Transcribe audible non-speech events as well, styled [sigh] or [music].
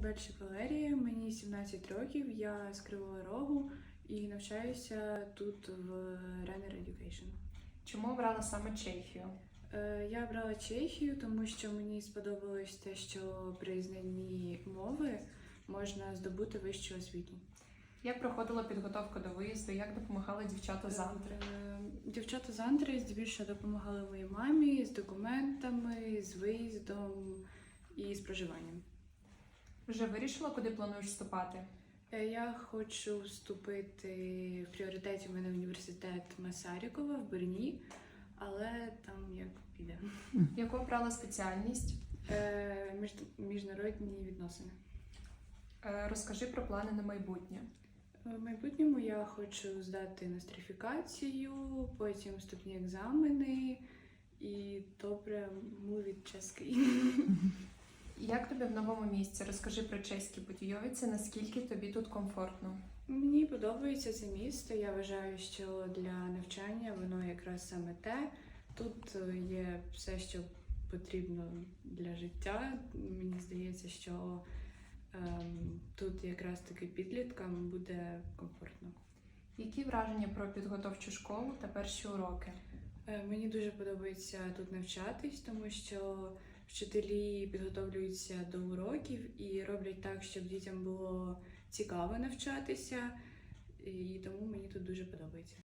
звати Валерія, мені 17 років, я з Кривого Рогу і навчаюся тут в Renner Education. Чому обрала саме Чехію? Е, Я обрала Чехію, тому що мені сподобалось те, що при знанні мови можна здобути вищу освіту. Як проходила підготовка до виїзду? Як допомагали дівчата з Антри? Е, Дівчата з Антри здебільшого допомагали моїй мамі з документами, з виїздом і з проживанням. Вже вирішила, куди плануєш вступати? Е, Я хочу вступити в пріоритеті в мене університет Масарікова в Берні, але там як піде. Яку обрала спеціальність? Е, між- Міжнародні відносини. Е, Розкажи про плани на майбутнє. В майбутньому я хочу здати нострифікацію, потім вступні екзамени і добре мовить чеський. [laughs] Як тобі в новому місці? Розкажи про чеські будівлі, наскільки тобі тут комфортно. Мені подобається це місто. Я вважаю, що для навчання воно якраз саме те. Тут е, є все, що потрібно для життя. Мені здається, що ем, тут якраз таки підліткам буде комфортно. Які враження про підготовчу школу та перші уроки? Е, Мені дуже подобається тут навчатись, тому що вчителі підготовлюються до уроків і роблять так, щоб дітям було цікаво навчатися, і тому мені тут дуже подобається.